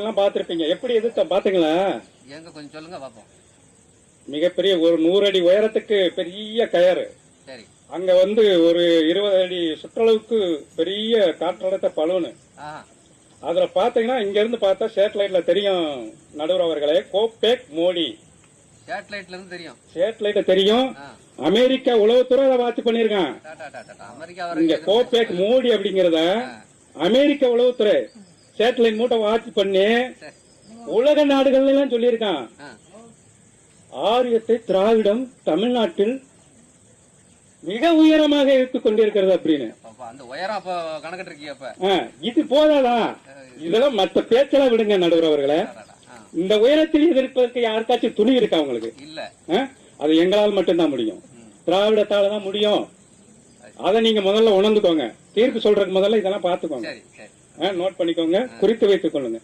எல்லாம் பார்த்திருப்பீங்க. எப்படி எதிர்த்த பாத்தீங்களா எங்க கொஞ்சம் சொல்லுங்க பார்ப்போம். மிகப்பெரிய ஒரு நூறு அடி உயரத்துக்கு பெரிய கயறு. சரி. அங்க வந்து ஒரு இருபது அடி சுற்றளவுக்கு பெரிய காற்றழுத்த பலூனு. அதுல பாத்தீங்கன்னா இங்க இருந்து பார்த்தா சேட்டலைட்ல தெரியும் நடுவர் அவர்களே கோபேக் மோடி. சேட்டலைட்ல இருந்து தெரியும். சேட்டலைட்ல தெரியும். அமெரிக்கா உளவுத்துறை அதை வாட்ச் பண்ணிருக்கான் இங்க கோபேக் மோடி அப்படிங்கறத அமெரிக்க உளவுத்துறை சேட்டலைட் மூட்டை வாட்ச் பண்ணி. உலக நாடுகள் எல்லாம் சொல்லியிருக்கான். ஆரியத்தை திராவிடம் தமிழ்நாட்டில் மிக உயரமாக இழுத்துக் கொண்டிருக்கிறது அப்படின்னு. இது போதாதா? இதெல்லாம் மத்த பேச்செல்லாம் விடுங்க நடுவர் அவர்களே. டாடா. ஆ. இந்த உயரத்தில் எதிர்ப்பதற்கு யாருக்காச்சும் துணி இருக்கா உங்களுக்கு? அது எங்களால் மட்டும்தான் முடியும். திராவிடத்தால தான் முடியும். அதை நீங்க முதல்ல உணர்ந்துக்கோங்க. தீர்ப்பு சொல்றதுக்கு முதல்ல இதெல்லாம் பாத்துக்கோங்க நோட் பண்ணிக்கோங்க. குறித்து வைத்துக் கொள்ளுங்க.